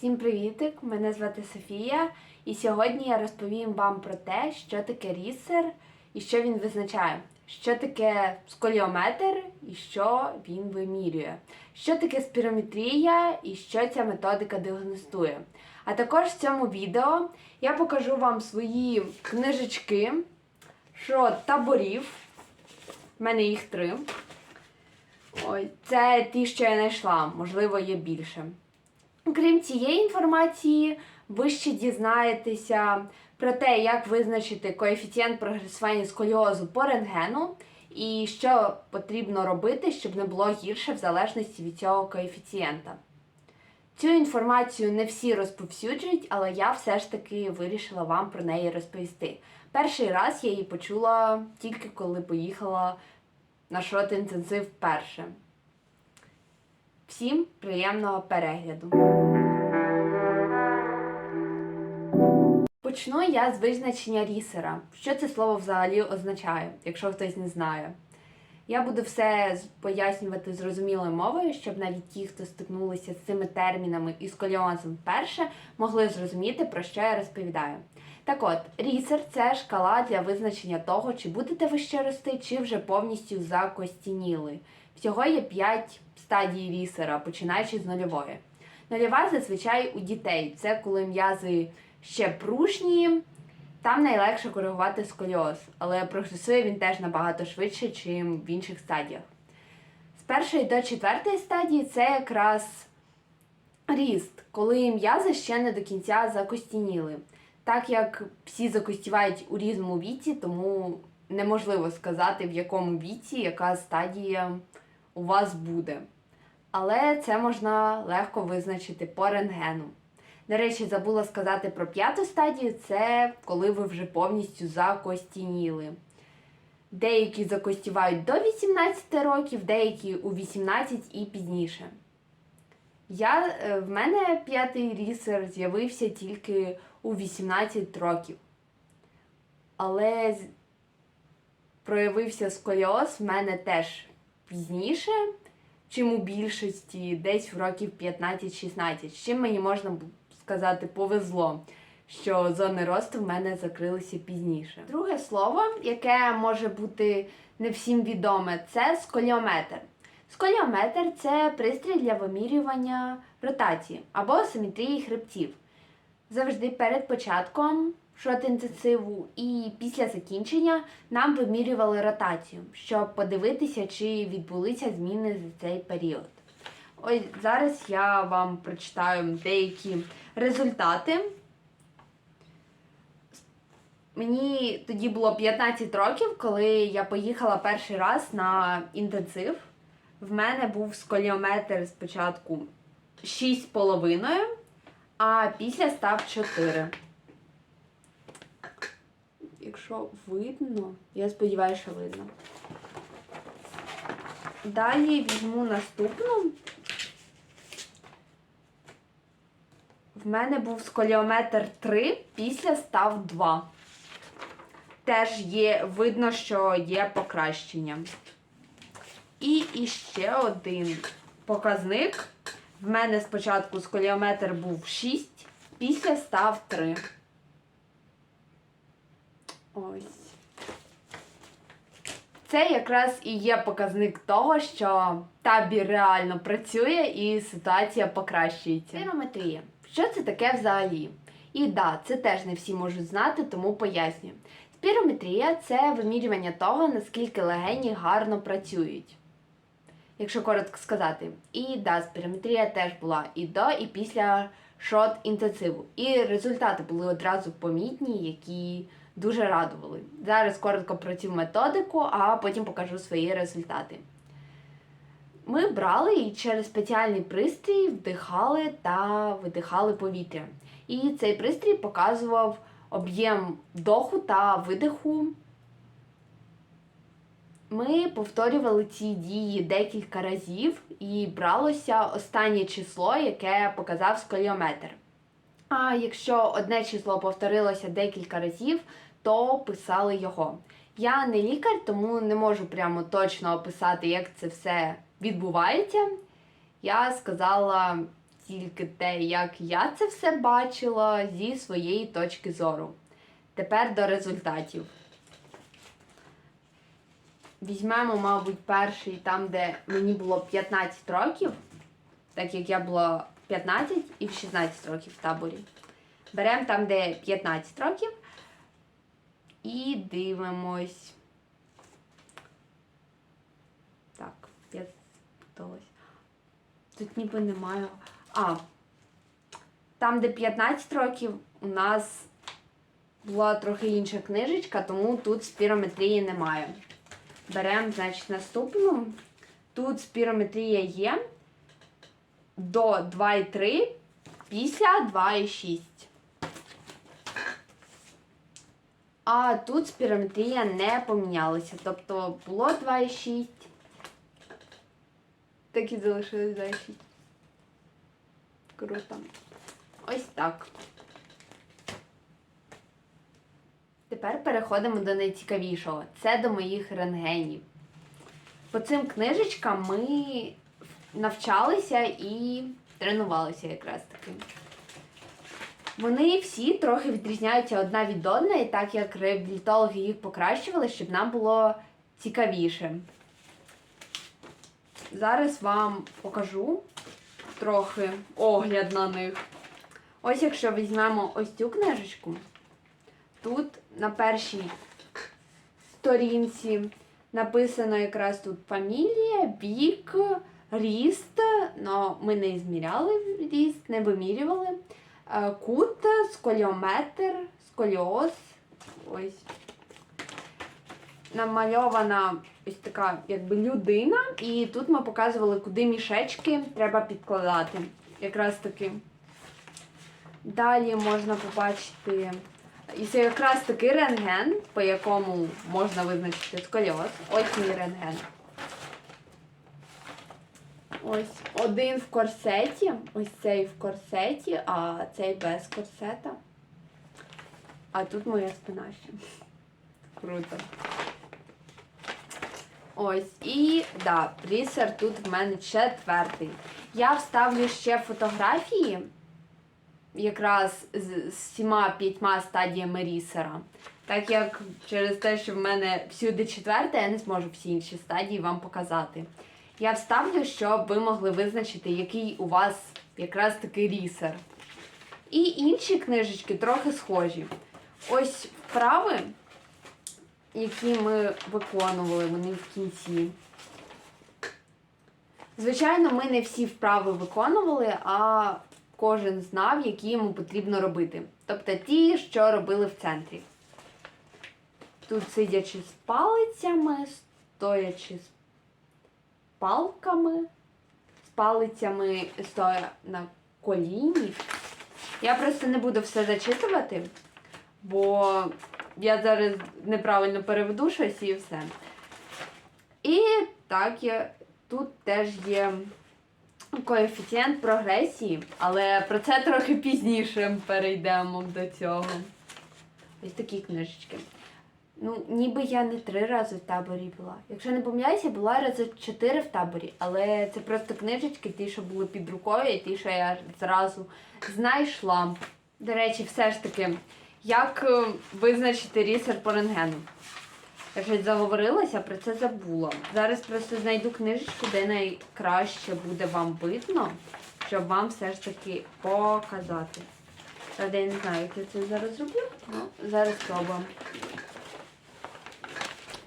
Всім привітик! Мене звати Софія, і сьогодні я розповім вам про те, що таке рісер і що він визначає, що таке сколіометр і що він вимірює, що таке спірометрія і що ця методика діагностує. А також в цьому відео я покажу вам свої книжечки, що таборів. У мене їх три. Ой, це ті, що я знайшла, можливо, є більше. Крім цієї інформації, ви ще дізнаєтеся про те, як визначити коефіцієнт прогресування сколіозу по рентгену, і що потрібно робити, щоб не було гірше в залежності від цього коефіцієнта. Цю інформацію не всі розповсюджують, але я все ж таки вирішила вам про неї розповісти. Перший раз я її почула тільки коли поїхала на шрот інтенсив вперше. Всім приємного перегляду. Почну я з визначення рісера. Що це слово взагалі означає, якщо хтось не знає. Я буду все пояснювати зрозумілою мовою, щоб навіть ті, хто стикнулися з цими термінами і сколіозом вперше, могли зрозуміти, про що я розповідаю. Так от, рісер це шкала для визначення того, чи будете ви ще рости, чи вже повністю закостініли. Всього є 5 стадій рісера, починаючи з нульової. Нульова зазвичай у дітей. Це коли м'язи ще пружні, там найлегше коригувати сколіоз, але прогресує він теж набагато швидше, ніж в інших стадіях. З першої до четвертої стадії це якраз ріст, коли м'язи ще не до кінця закостініли. Так як всі закостівають у різному віці, тому неможливо сказати, в якому віці яка стадія у вас буде. Але це можна легко визначити по рентгену. До речі, забула сказати про п'яту стадію це коли ви вже повністю закостініли. Деякі закостівають до 18 років, деякі у 18 і пізніше. Я, е, в мене п'ятий рісер з'явився тільки у 18 років. Але проявився сколіоз в мене теж пізніше, чим у більшості, десь в років 15-16. З чим мені можна сказати повезло, що зони росту в мене закрилися пізніше. Друге слово, яке може бути не всім відоме, це сколіометр. Сколіометр це пристрій для вимірювання ротації або симетрії хребців. Завжди перед початком шот-інтенсиву і після закінчення нам вимірювали ротацію, щоб подивитися, чи відбулися зміни за цей період. Ось зараз я вам прочитаю деякі результати. Мені тоді було 15 років, коли я поїхала перший раз на інтенсив. В мене був сколіометр спочатку 6,5, а після став 4. Якщо видно, я сподіваюся, що видно. Далі візьму наступну. В мене був сколіометр 3, після став 2. Теж є, видно, що є покращення. І іще один показник. В мене спочатку сколіометр був 6, після став 3. Ось. Це якраз і є показник того, що табір реально працює і ситуація покращується. Спірометрія. Що це таке взагалі? І да, це теж не всі можуть знати, тому пояснюю. Спірометрія це вимірювання того, наскільки легені гарно працюють. Якщо коротко сказати. І да, спірометрія теж була і до, і після шот інтенсиву. І результати були одразу помітні, які дуже радували. Зараз коротко про цю методику, а потім покажу свої результати. Ми брали і через спеціальний пристрій вдихали та видихали повітря. І цей пристрій показував об'єм вдоху та видиху. Ми повторювали ці дії декілька разів і бралося останнє число, яке показав сколіометр. А якщо одне число повторилося декілька разів, то писали його. Я не лікар, тому не можу прямо точно описати, як це все відбувається. Я сказала тільки те, як я це все бачила зі своєї точки зору. Тепер до результатів. Візьмемо, мабуть, перший там, де мені було 15 років, так як я була 15 і в 16 років в таборі. Беремо там, де 15 років, і дивимось. Так, я спуталась. Тут ніби немає. А, там, де 15 років, у нас була трохи інша книжечка, тому тут спірометрії немає. Беремо, значить, наступну. Тут спірометрія є до 2,3 після 2,6. А тут спірометрія не помінялася. Тобто було 2,6. Так і залишилось 2,6. Круто. Ось так. Тепер переходимо до найцікавішого. Це до моїх рентгенів. По цим книжечкам ми навчалися і тренувалися якраз таки. Вони всі трохи відрізняються одна від одної, так як реабілітологи їх покращували, щоб нам було цікавіше. Зараз вам покажу трохи огляд на них. Ось якщо візьмемо ось цю книжечку, тут на першій сторінці написано якраз тут фамілія, вік, ріст, але ми не зміряли ріст, не вимірювали. Е, Кут, сколіометр, сколіоз. Ось. Намальована ось така якби людина, і тут ми показували, куди мішечки треба підкладати. Якраз таки. Далі можна побачити і це якраз таки рентген, по якому можна визначити сколіоз. Ось мій рентген. Ось один в корсеті, ось цей в корсеті, а цей без корсета. А тут моя спина ще. Круто. Ось, і да, рісер тут в мене четвертий. Я вставлю ще фотографії, якраз з всіма п'ятьма стадіями рісера. Так як через те, що в мене всюди четверта, я не зможу всі інші стадії вам показати. Я вставлю, щоб ви могли визначити, який у вас якраз такий рісер. І інші книжечки трохи схожі. Ось вправи, які ми виконували, вони в кінці. Звичайно, ми не всі вправи виконували, а кожен знав, які йому потрібно робити. Тобто ті, що робили в центрі. Тут сидячи з палицями, стоячи з палками, з палицями стоя на коліні. Я просто не буду все зачитувати, бо я зараз неправильно переведу щось і все. І так, я, тут теж є коефіцієнт прогресії, але про це трохи пізніше перейдемо до цього. Ось такі книжечки. Ну, ніби я не три рази в таборі була. Якщо не помиляюся, була рази чотири в таборі, але це просто книжечки, ті, що були під рукою, і ті, що я зразу знайшла. До речі, все ж таки, як е, визначити рісер по рентгену? Я щось заговорилася, про це забула. Зараз просто знайду книжечку, де найкраще буде вам видно, щоб вам все ж таки показати. Правда, я не знаю, як я це зараз зроблю. Ну, зараз спробуємо.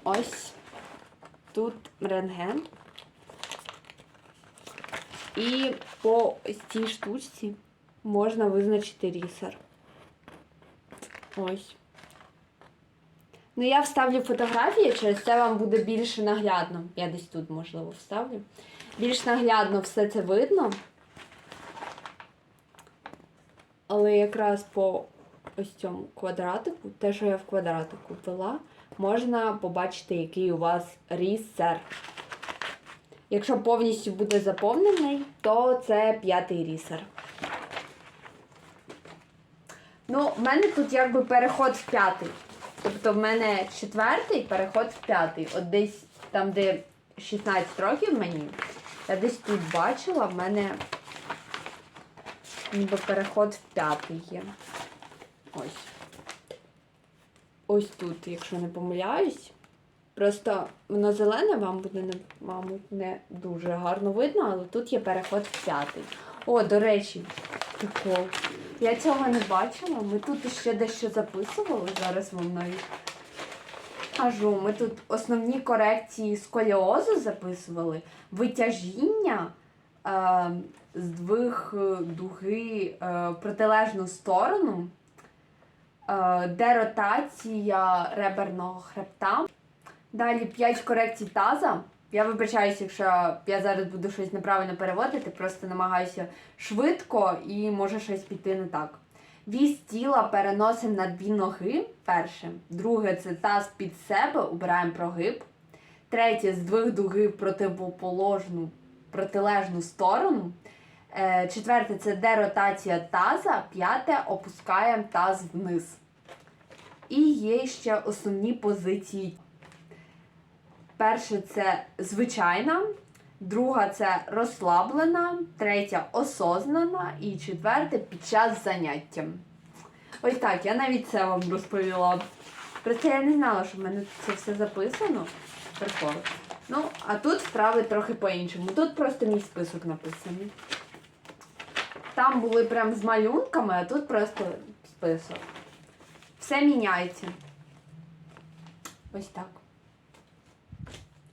Ось тут рентген. І по цій штучці можна визначити рісер. Ось. Ну, я вставлю фотографії, через це вам буде більше наглядно. Я десь тут, можливо, вставлю. Більш наглядно все це видно. Але якраз по ось цьому квадратику, те, що я в квадратику ввела, можна побачити, який у вас рісер. Якщо повністю буде заповнений, то це п'ятий рісер. Ну, в мене тут якби переход в п'ятий. Тобто в мене четвертий переход в п'ятий. От десь там, де 16 років мені, я десь тут бачила, в мене ніби переход в п'ятий є. Ось. Ось тут, якщо не помиляюсь. Просто воно зелене, вам буде, не, мабуть, не дуже гарно видно, але тут є переход в п'ятий. О, до речі, прикол. Я цього не бачила. Ми тут ще дещо записували. Зараз вам навіть кажу. Ми тут основні корекції сколіозу записували, витяжіння е, здвиг дуги е, протилежну сторону, е, деротація реберного хребта. Далі 5 корекцій таза. Я вибачаюся, якщо я зараз буду щось неправильно переводити, просто намагаюся швидко і може щось піти не так. Вісь тіла переносимо на дві ноги. Перше. Друге це таз під себе, убираємо прогиб. Третє здвиг дуги в противоположну протилежну сторону. Е, Четверте це деротація таза. П'яте опускаємо таз вниз. І є ще основні позиції. Перше це звичайна, друга це розслаблена, третя осознана і четверте під час заняття. Ось так, я навіть це вам розповіла. Просто я не знала, що в мене це все записано. Прикол. Ну, а тут вправи трохи по-іншому. Тут просто мій список написаний. Там були прям з малюнками, а тут просто список. Все міняється. Ось так.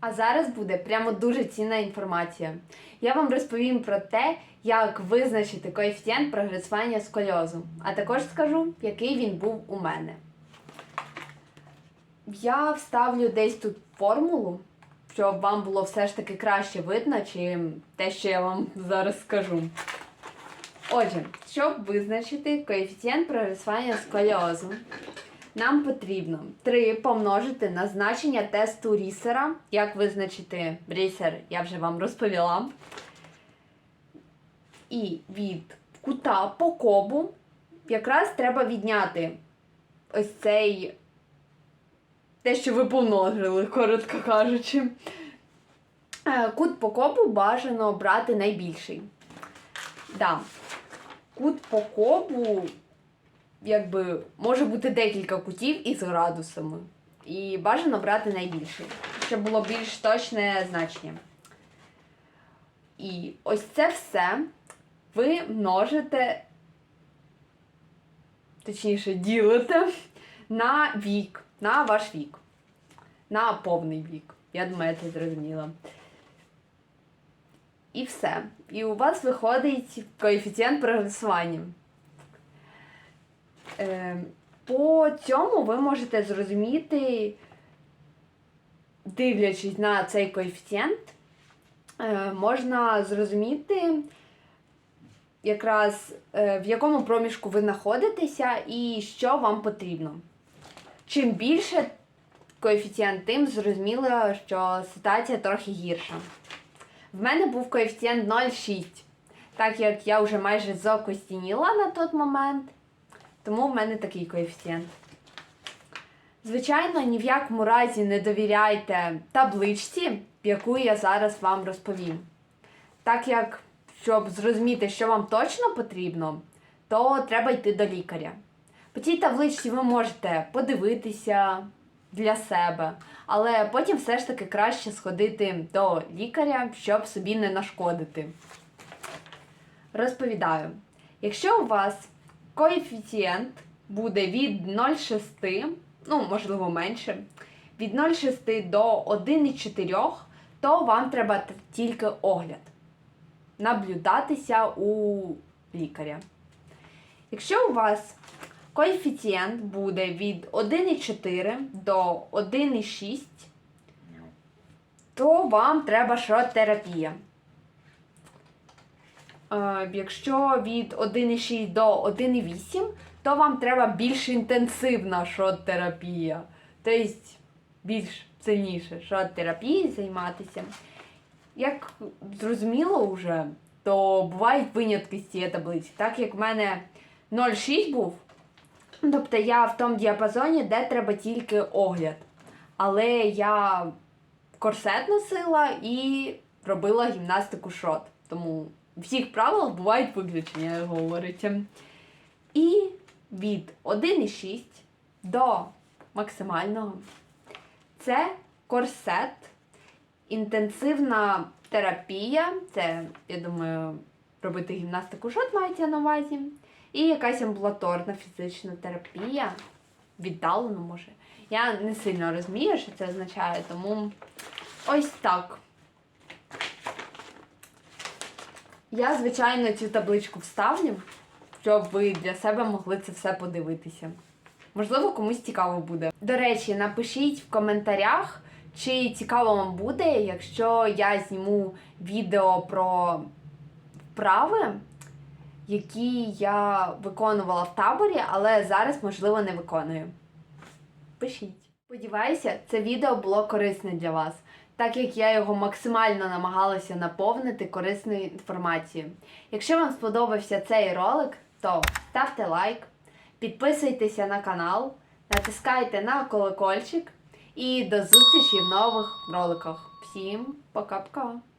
А зараз буде прямо дуже цінна інформація. Я вам розповім про те, як визначити коефіцієнт прогресування сколіозу, а також скажу, який він був у мене. Я вставлю десь тут формулу, щоб вам було все ж таки краще видно, чим те, що я вам зараз скажу. Отже, щоб визначити коефіцієнт прогресування сколіозу, нам потрібно 3 помножити на значення тесту рісера. Як визначити рісер, я вже вам розповіла. І від кута по кобу якраз треба відняти ось цей те, що ви помножили, коротко кажучи. Е, Кут по кобу бажано брати найбільший. Да. Кут по кобу якби може бути декілька кутів із градусами. І бажано брати найбільший, щоб було більш точне значення. І ось це все ви множите, точніше, ділите на вік, на ваш вік, на повний вік. Я думаю, я це зрозуміла. І все. І у вас виходить коефіцієнт прогресування. Е, По цьому ви можете зрозуміти, дивлячись на цей коефіцієнт, е, можна зрозуміти якраз е, в якому проміжку ви знаходитеся і що вам потрібно. Чим більше коефіцієнт, тим зрозуміло, що ситуація трохи гірша. В мене був коефіцієнт 0,6, так як я вже майже закостініла на той момент. Тому в мене такий коефіцієнт. Звичайно, ні в якому разі не довіряйте табличці, яку я зараз вам розповім. Так як, щоб зрозуміти, що вам точно потрібно, то треба йти до лікаря. По цій табличці ви можете подивитися для себе, але потім все ж таки краще сходити до лікаря, щоб собі не нашкодити. Розповідаю, якщо у вас коефіцієнт буде від 0,6, ну, можливо, менше, від 0,6 до 1,4, то вам треба тільки огляд. Наблюдатися у лікаря. Якщо у вас коефіцієнт буде від 1,4 до 1,6, то вам треба шот-терапія. Е, Якщо від 1,6 до 1,8, то вам треба більш інтенсивна шот-терапія. Тобто більш сильніше шот-терапією займатися. Як зрозуміло вже, то бувають винятки з цієї таблиці. Так як в мене 0,6 був, тобто я в тому діапазоні, де треба тільки огляд. Але я корсет носила і робила гімнастику шот. Тому всіх правилах бувають виключення, як говориться. І від 1,6 до максимального це корсет, інтенсивна терапія. Це, я думаю, робити гімнастику шот мається на увазі. І якась амбулаторна фізична терапія. Віддалено може. Я не сильно розумію, що це означає, тому ось так. Я, звичайно, цю табличку вставлю, щоб ви для себе могли це все подивитися. Можливо, комусь цікаво буде. До речі, напишіть в коментарях, чи цікаво вам буде, якщо я зніму відео про вправи, які я виконувала в таборі, але зараз, можливо, не виконую. Пишіть. Сподіваюся, це відео було корисне для вас, так як я його максимально намагалася наповнити корисною інформацією. Якщо вам сподобався цей ролик, то ставте лайк, підписуйтеся на канал, натискайте на колокольчик і до зустрічі в нових роликах. Всім пока-пока!